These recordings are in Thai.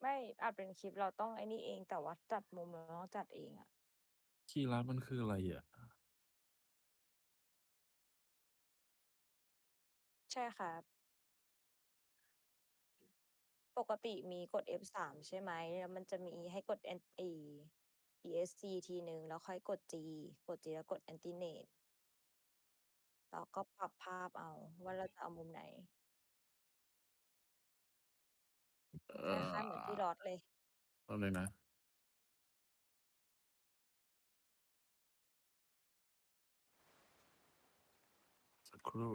ไม่อัดเป็นคลิปเราต้องไอ้นี่เองแต่ว่าจัดมุมเราต้องจัดเองอะคีย์ลัดมันคืออะไรอะ?ใช่ครับปกติมีกด F3 ใช่ไหมแล้วมันจะมีให้กด N ไอ้ ESC ทีหนึ่งแล้วค่อยกด G กด G แล้วกด Alternate แล้วก็ปรับภาพเอาว่าเราจะเอามุมไหน เอคล้าย ๆ เหมือนพี่อลอดเลยแป๊บหนึ่งนะ สักครู่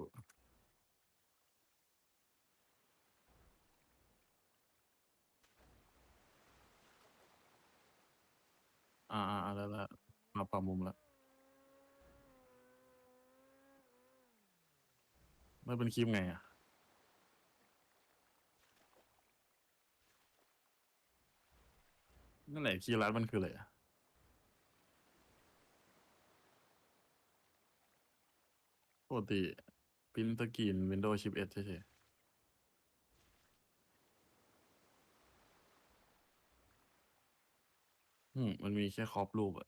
อา ๆๆได้แล้ว มาปรับมุมแล้ว มันเป็นคลิปไงอะ? นั่นแหละคีย์ลัดมันคืออะไรอะ?ปกติพรินต์สกรีน Windows Shift S เฉยๆอืมมันมีแค่คร็อปรูปอะ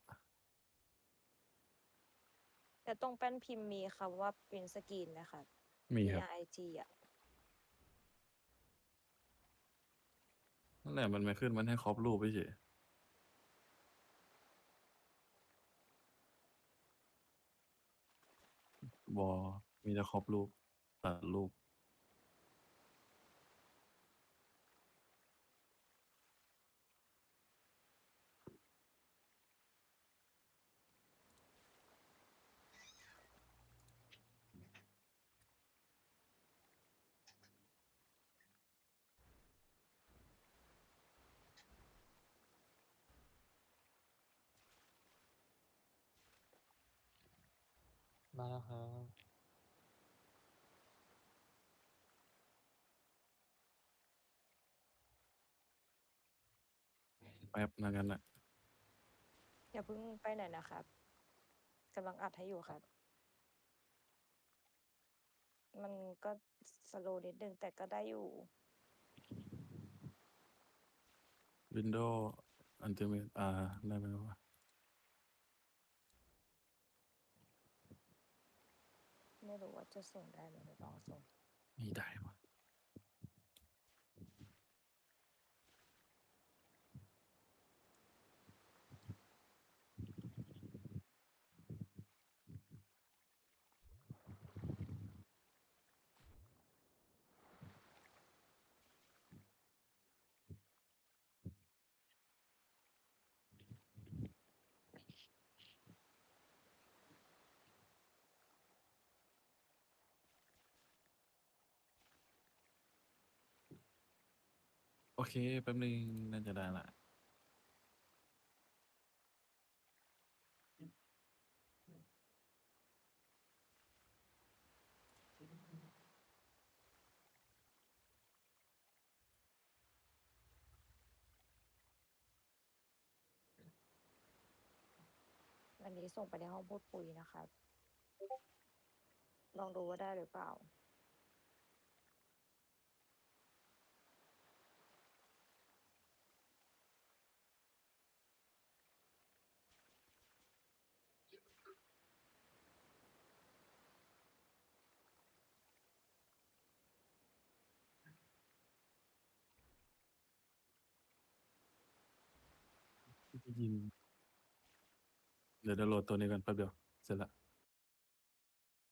แต่ตรงแป้นพิมพ์มีคำว่า Print Screen ไหมครับ?มีครับ PRIT อะนั่นแหละมันไม่ขึ้นมันให้คร็อปรูปเฉย ๆบ่มีแต่ครอบรูปตัดรูป มาแล้วครับแป๊บนะงั้นน่ะ อย่าเพิ่งไปไหนนะครับกำลังอัดให้อยู่ครับ มันก็สสโลว์นิดหนึ่งแต่ก็ได้อยู่ Windows Ultimate อาได้ไหมวะ? ไม่รู้ว่าจะส่งได้ไหม เดี๋ยวลองส่ง ไม่ได้วะ โอเค แป๊บหนึ่งน่าจะได้ล้วอันนี้ส่งไปในห้องพูดคุยนะครับ ลองดูว่าได้หรือเปล่า? ได้ยินเดี๋ยวดาวน์โหลดตัวนี้ก่อนแป๊บเดียว เสร็จละ